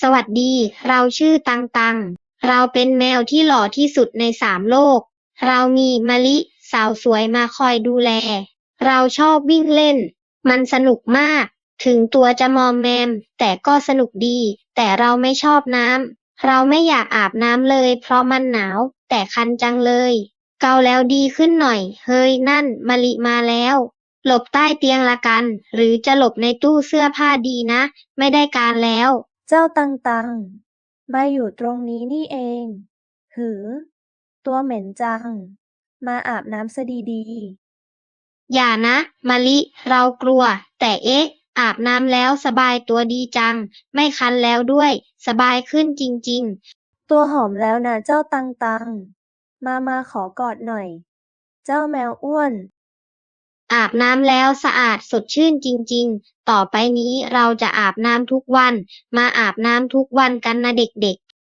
สวัสดี เราชื่อตังตัง เราเป็นแมวที่หล่อที่สุดในสามโลก เรามีมะลิ สาวสวยมาคอยดูแล เราชอบวิ่งเล่น มันสนุกมาก ถึงตัวจะมอมแมม แต่ก็สนุกดี แต่เราไม่ชอบน้ำ เราไม่อยากอาบน้ำเลย เพราะมันหนาว แต่คันจังเลย เกาแล้วดีขึ้นหน่อย เฮ้ยนั่นมะลิมาแล้วหลบใต้เตียงละกัน หรือจะหลบในตู้เสื้อผ้าดีนะ ไม่ได้การแล้ว เจ้าตังตัง มาอยู่ตรงนี้นี่เอง หือ ตัวเหม็นจัง มาอาบน้ำซะดีอย่านะมะลิ เรากลัว แต่เอ๊ะ อาบน้ำแล้วสบายตัวดีจัง ไม่คันแล้วด้วย สบายขึ้นจริงๆ ตัวหอมแล้วนะเจ้าตังตัง มามาขอกอดหน่อย เจ้าแมวอ้วนๆ อาบน้ำแล้วสะอาดสดชื่นจริง ๆ ต่อไปนี้เราจะอาบน้ำทุกวัน มาอาบน้ำทุกวันกันนะเด็ก ๆ